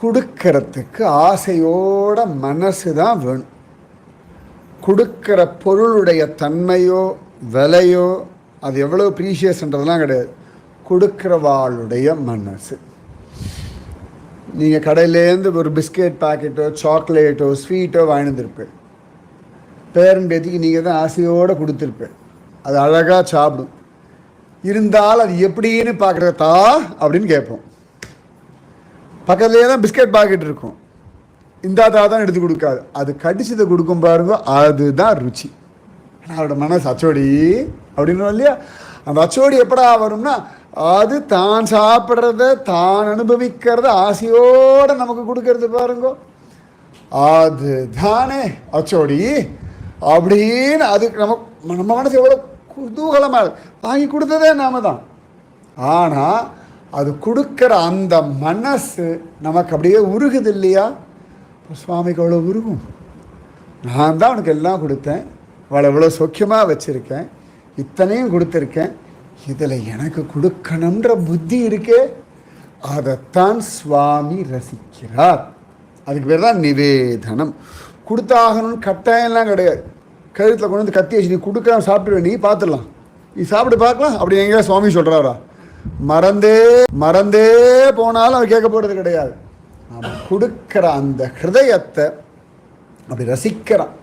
கொடுக்கறதுக்கு ஆசையோட மனசு தான் வேணும். கொடுக்கிற பொருளுடைய தன்மையோ விலையோ அது எவ்வளோ ப்ரீஷியஸ்ன்றதெல்லாம் கிடையாது. கொடுக்குறவாளுடைய மனசு. நீங்கள் கடையிலேருந்து ஒரு பிஸ்கெட் பாக்கெட்டோ சாக்லேட்டோ ஸ்வீட்டோ வாங்கி பேரன் பேத்திக்கு நீங்கள் தான் ஆசையோடு கொடுத்துருப்பேன் அது அழகாக சாப்பிடும். இருந்தால் அது எப்படின்னு பார்க்குறதா அப்படின்னு கேட்போம். பக்கத்துலேயே தான் பிஸ்கட் பாக்கெட் இருக்கும். இந்த தான் எடுத்து கொடுக்காது. அது கடிச்சதை கொடுக்கும் பாருங்க அதுதான் ருச்சி. ஆனால் அதோட மனசு அச்சோடி அப்படின்னு இல்லையா? அந்த அச்சோடி எப்படா வரும்னா அது தான் சாப்பிட்றத தான் அனுபவிக்கிறத ஆசையோடு நமக்கு கொடுக்கறது பாருங்க. அது தானே அச்சோடி. அப்படின்னு அதுக்கு நம்ம நம்ம மனசு எவ்வளோ குதூகலமாக வாங்கி கொடுத்ததே நாம தான். ஆனால் அது கொடுக்குற அந்த மனசு நமக்கு அப்படியே உருகுது இல்லையா? சுவாமிக்கு அவ்வளோ உருகும். நான் தான் உனக்கு எல்லாம் கொடுத்தேன். அவளை இவ்வளோ சொக்கியமாக வச்சுருக்கேன். இத்தனையும் கொடுத்துருக்கேன். இதில் எனக்கு கொடுக்கணுன்ற புத்தி இருக்கே. அதைத்தான் சுவாமி ரசிக்கிறார். அதுக்கு பேர் தான் நிவேதனம். கொடுத்தாகணும்னு கட்டாயம்லாம் கிடையாது. கழுத்தில் கொண்டு வந்து கத்தி வச்சு நீ கொடுக்கலாம் சாப்பிட்டு நீ பார்த்துடலாம் நீ சாப்பிட்டு பார்க்கலாம். அப்படி எங்கேயா சுவாமி சொல்கிறாரா மறந்தே மறந்தே போனாலும் அவர் கேட்க போகிறது கிடையாது. அவன் கொடுக்குற அந்த ஹிருதயத்தை அப்படி ரசிக்கிறான்.